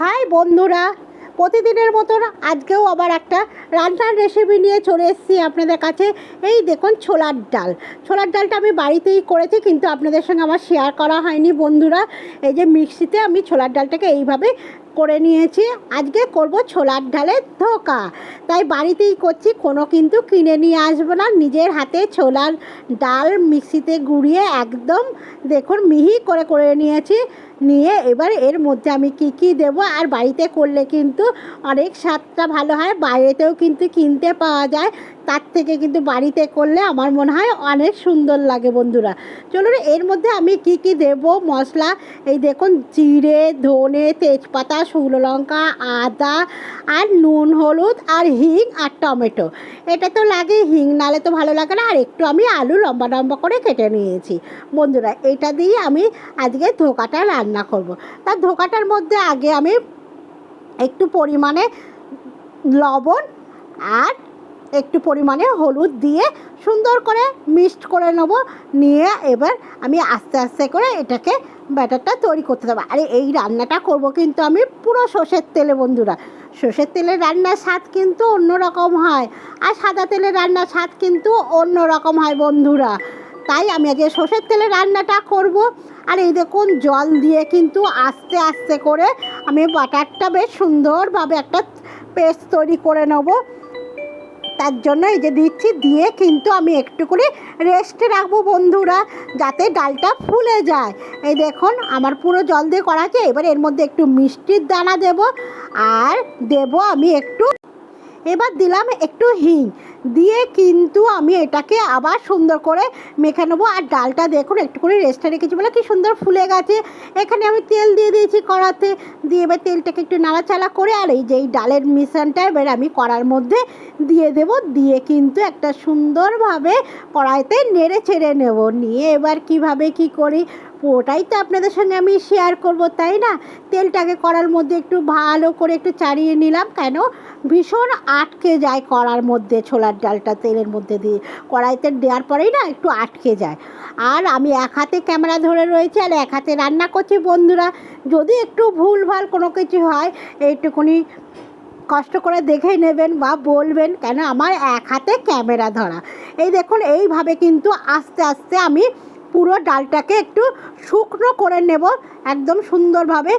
High বন্ধুরা, প্রতিদিনের মতন আজকেও আবার একটা রান্নার রেসিপি নিয়ে চলে এসেছি আপনাদের কাছে। এই দেখুন ছোলার ডাল। ছোলার ডালটা আমি বাড়িতেই করেছি, কিন্তু আপনাদের সঙ্গে আমার শেয়ার করা হয়নি বন্ধুরা। এই যে মিক্সিতে আমি ছোলার ডালটাকে এইভাবে করে নিয়েছি। আজকে করব ছোলার ডালের ধোকা। তাই বাড়িতেই করছি, কোনো কিন্তু কিনে নিয়ে আসব না। নিজের হাতে ছোলার ডাল মিক্সিতে গুঁড়িয়ে একদম দেখুন মিহি করে করে নিয়েছি। নিয়ে এবার এর মধ্যে আমি কি কি দেব আর বাড়িতে করলে কিন্তু অনেক স্বাদটা ভালো হয়। বাইরেতেও কিন্তু কিনতে পাওয়া যায়। তার থেকে কিন্তু বাড়িতে করলে আমার মনে হয় অনেক সুন্দর লাগে বন্ধুরা। চলুন এর মধ্যে আমি কি কি দেব? মশলা, এই দেখুন, জিরে, ধনে, তেজপাতা, শুকনো লঙ্কা, আদা আর নুন, হলুদ আর হিং আর টমেটো। এটা তো লাগে হিং, নালে তো ভালো লাগে না। আর একটু আমি আলু লম্বা লম্বা করে কেটে নিয়েছি। বন্ধুরা, এটা দিয়ে আমি আজকে ধোকাটা রান্না করব। তার ধোকাটার মধ্যে আগে আমি একটু পরিমাণে লবণ আর একটু পরিমাণে হলুদ দিয়ে সুন্দর করে মিক্সড করে নেব। নিয়ে এবার আমি আস্তে আস্তে করে এটাকে ব্যাটারটা তৈরি করতে দেবো। আরে এই রান্নাটা করব কিন্তু আমি পুরো সর্ষের তেলে বন্ধুরা। সর্ষের তেলের রান্নার স্বাদ কিন্তু অন্য রকম হয়। আর সাদা তেলের রান্নার স্বাদ কিন্তু অন্য রকম হয় বন্ধুরা। তাই আমি আজকে সর্ষের তেলে রান্নাটা করব। আর এই দেখুন, জল দিয়ে কিন্তু আস্তে আস্তে করে আমি বাটারটা বেশ সুন্দরভাবে একটা পেস্ট তৈরি করে নেব। তার জন্য এই যে দিচ্ছি, দিয়ে কিন্তু আমি একটু করে রেস্টে রাখব বন্ধুরা, যাতে ডালটা ফুলে যায়। এই দেখুন, আমার পুরো জল দিয়ে করা আছে, এবার এর মধ্যে একটু মিষ্টির দানা দেব, আর দেব আমি একটু এবার দিলাম একটু হিং। দিয়ে কিন্তু আমি এটাকে আবার সুন্দর করে মেখে নেব। আর ডালটা দেখুন একটু করে রেস্টে রেখেছি বলে কি সুন্দর ফুলে গেছে। এখানে আমি তেল দিয়ে দিয়েছি কড়াতে। দিয়ে এবার তেলটাকে একটু নাড়াচাড়া করে আর এই যে এই ডালের মিশ্রণটা এবার আমি কড়ার মধ্যে দিয়ে দেব। দিয়ে কিন্তু একটা সুন্দরভাবে কড়াইতে নেড়ে ছেড়ে নেব। নিয়ে এবার কীভাবে কি করি? পুরোটাই তো আপনাদের সঙ্গে আমি শেয়ার করব, তাই না? তেলটাকে কড়ার মধ্যে একটু ভালো করে একটু চাড়িয়ে নিলাম, কেন? ভীষণ আটকে যায় কড়ার মধ্যে, ছোলার ডালটা তেলের মধ্যে দিয়ে। কড়াইতে দেওয়ার পরেই না একটু আটকে যায়। আর আমি এক হাতে ক্যামেরা ধরে রয়েছি, আর এক হাতে রান্না করছি, বন্ধুরা। যদি একটু ভুল ভালো কোনো কিছু হয়, এইটুকুনি কষ্ট করে দেখে নেবেন বা বলবেন, কেন? আমার এক হাতে ক্যামেরা ধরা। এই দেখুন, এইভাবে কিন্তু আস্তে আস্তে আমি পুরো ডালটাকে একটু শুকনো করে নেব একদম সুন্দরভাবে।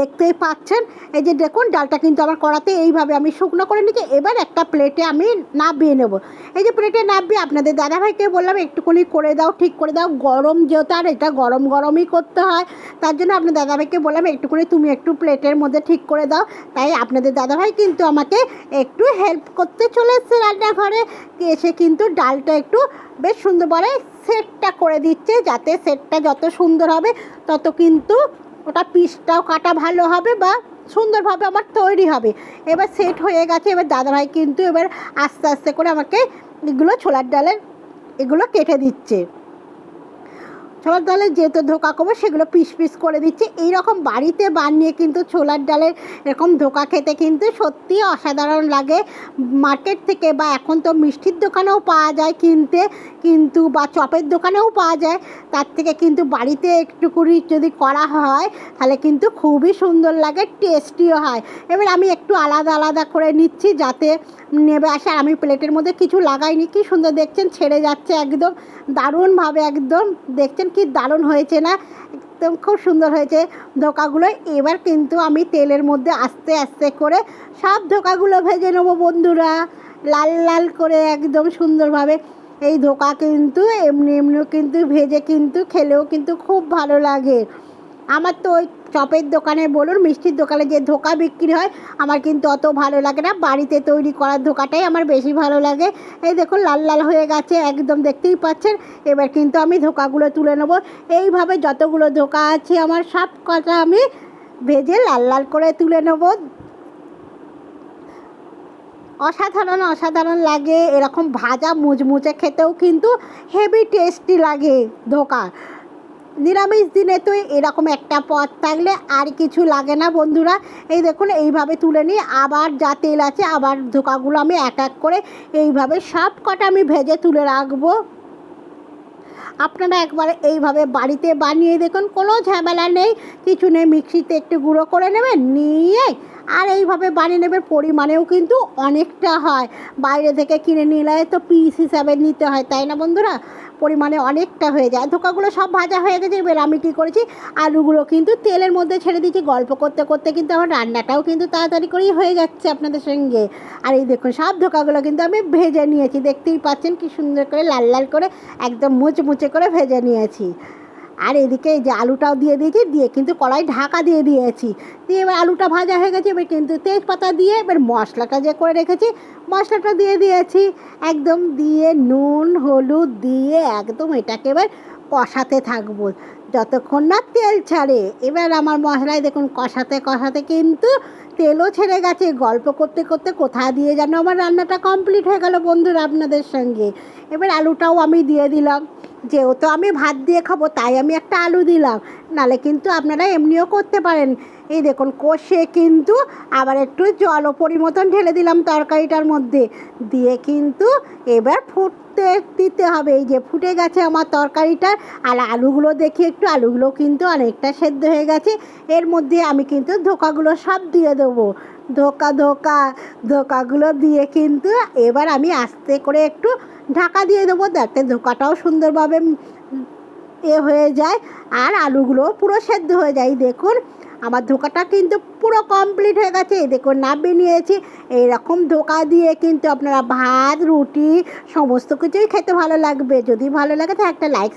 দেখতেই পাচ্ছেন? এই যে দেখুন, ডালটা কিন্তু আমার কড়াতে এইভাবে আমি শুকনো করে নিচ্ছি এবার একটা প্লেটে আমি নাবিয়ে নেব। এই যে প্লেটে নাবিয়ে আপনাদের দাদাভাইকে বললাম, একটুখানি করে দাও, ঠিক করে দাও। গরম যেহেতু, আর এটা গরম গরমই করতে হয়। তার জন্য আপনার দাদাভাইকে বললাম, একটুখানি তুমি একটু প্লেটের মধ্যে ঠিক করে দাও। তাই আপনাদের দাদাভাই কিন্তু আমাকে একটু হেল্প করতে চলে এসছে রান্নাঘরে। এসে কিন্তু ডালটা একটু বেশ সুন্দরভাবে সেটটা করে দিচ্ছে, যাতে সেটটা যত সুন্দর হবে, তত কিন্তু ওটা পিসটাও কাটা ভালো হবে বা সুন্দরভাবে আমার তৈরি হবে। এবার সেট হয়ে গেছে, এবার দাদাভাই কিন্তু এবার আস্তে আস্তে করে আমাকে এগুলো ছোলার ডালের এগুলো কেটে দিচ্ছে। ছোলার ডালের যেহেতু ধোকা করব সেগুলো পিস পিস করে দিচ্ছে। এই রকম বাড়িতে বানিয়ে কিন্তু ছোলার ডালের এরকম ধোকা খেতে কিন্তু সত্যি অসাধারণ লাগে। মার্কেট থেকে বা এখন তো মিষ্টির দোকানেও পাওয়া যায় কিনতে, কিন্তু বা চপের দোকানেও পাওয়া যায়। তার থেকে কিন্তু বাড়িতে একটু করে যদি করা হয়, তাহলে কিন্তু খুবই সুন্দর লাগে, টেস্টিও হয়। এবার আমি একটু আলাদা আলাদা করে নিচ্ছি যাতে নেবে আসে। আমি প্লেটের মধ্যে কিছু লাগাইনি। কি সুন্দর দেখছেন, ছেড়ে যাচ্ছে একদম, দারুণভাবে একদম। দেখছেন কি দারুণ হয়েছে না? একদম খুব সুন্দর হয়েছে। ধোকাগুলো এবার কিন্তু আমি তেলের মধ্যে আস্তে আস্তে করে সব ধোকাগুলো ভেজে নেব বন্ধুরা। লাল লাল করে একদম সুন্দরভাবে। এই ধোকা কিন্তু এমনি এমনি কিন্তু ভেজে কিন্তু খেলেও কিন্তু খুব ভালো লাগে। আমার তো ওই চপের দোকানে বলুন, মিষ্টির দোকানে যে ধোকা বিক্রি হয়, আমার কিন্তু অত ভালো লাগে না। বাড়িতে তৈরি করার ধোকাটাই আমার বেশি ভালো লাগে। এই দেখুন, লাল লাল হয়ে গেছে, একদম দেখতেই পাচ্ছেন। এবার কিন্তু আমি ধোকাগুলো তুলে নেব। এইভাবে যতগুলো ধোকা আছে আমার, সব কথা আমি ভেজে লাল লাল করে তুলে নেব। অসাধারণ অসাধারণ লাগে। এরকম ভাজা মুচমুচে খেতেও কিন্তু হেভি টেস্টি লাগে ধোকা। নিরামিষ দিনে তো এরকম একটা পদ থাকলে আর কিছু লাগে না বন্ধুরা। এই দেখুন, এইভাবে তুলে নিই আবার যা তেল আছে, আবার ধোকাগুলো আমি এক এক করে এইভাবে সব কটা আমি ভেজে তুলে রাখব। আপনারা একবার এইভাবে বাড়িতে বানিয়ে দেখুন, কোনো ঝামেলা নেই। কিছু নেই, মিক্সিতে একটু গুঁড়ো করে নেবেন, নিয়ে আর এইভাবে বানিয়ে নেবেন, পরিমাণেও কিন্তু অনেকটা হয়। বাইরে থেকে কিনে নিলে তো পিস হিসাবে নিতে হয়, তাই না বন্ধুরা? পরিমাণে অনেকটা হয়ে যায়। ধোকাগুলো সব ভাজা হয়ে গেছে, এবার আমি কী করেছি? আলুগুলো কিন্তু তেলের মধ্যে ছেড়ে দিয়েছি, গল্প করতে করতে কিন্তু আমার রান্নাটাও কিন্তু তাড়াতাড়ি করেই হয়ে যাচ্ছে আপনাদের সঙ্গে। আর এই দেখুন, সব ধোকাগুলো কিন্তু আমি ভেজে নিয়েছি, দেখতেই পাচ্ছেন কি সুন্দর করে লাল লাল করে একদম মুচমুচে করে ভেজে নিয়েছি। আর এদিকে এই যে আলুটাও দিয়ে দিয়েছি, দিয়ে কিন্তু কড়াই ঢাকা দিয়ে দিয়েছি। দিয়ে এবার আলুটা ভাজা হয়ে গেছে, এবার কিন্তু তেজপাতা দিয়ে এবার মশলাটা যে করে রেখেছি, মশলাটা দিয়ে দিয়েছি। একদম দিয়ে নুন, হলুদ দিয়ে একদম এটাকে এবার কষাতে থাকব। যতক্ষণ না তেল ছাড়ে। এবার আমার মশলায় দেখুন, কষাতে কষাতে কিন্তু তেলও ছেড়ে গেছে। গল্প করতে করতে কোথা দিয়ে যেন আমার রান্নাটা কমপ্লিট হয়ে গেল বন্ধুরা আপনাদের সঙ্গে। এবার আলুটাও আমি দিয়ে দিলাম। যেহেতু আমি ভাত দিয়ে খাব, তাই আমি একটা আলু দিলাম। নালে কিন্তু আপনারা এমনিও করতে পারেন। এই দেখুন, কষে কিন্তু আবার একটু জল পরিমতন ঢেলে দিলাম তরকারিটার মধ্যে। দিয়ে কিন্তু এবার ফুটতে দিতে হবে। এই যে ফুটে গেছে আমার তরকারিটা, আর আলুগুলো দেখি একটু আলুগুলো কিন্তু অনেকটা সেদ্ধ হয়ে গেছে। এর মধ্যে আমি কিন্তু ধোকাগুলো সব দিয়ে দেবো। ধোকা ধোকা, ধোকাগুলো দিয়ে কিন্তু এবার আমি আস্তে করে একটু ঢাকা দিয়ে দেবো যাতে ধোকাটাও সুন্দরভাবে এ হয়ে যায় আর আলুগুলো পুরো সেদ্ধ হয়ে যায়। দেখুন, আমার ধোকাটা কিন্তু পুরো কমপ্লিট হয়ে গেছে। এই দেখুন, নামিয়ে নিয়েছি। এইরকম ধোকা দিয়ে কিন্তু আপনারা ভাত, রুটি, সমস্ত কিছুই খেতে ভালো লাগবে। যদি ভালো লাগে তো একটা লাইক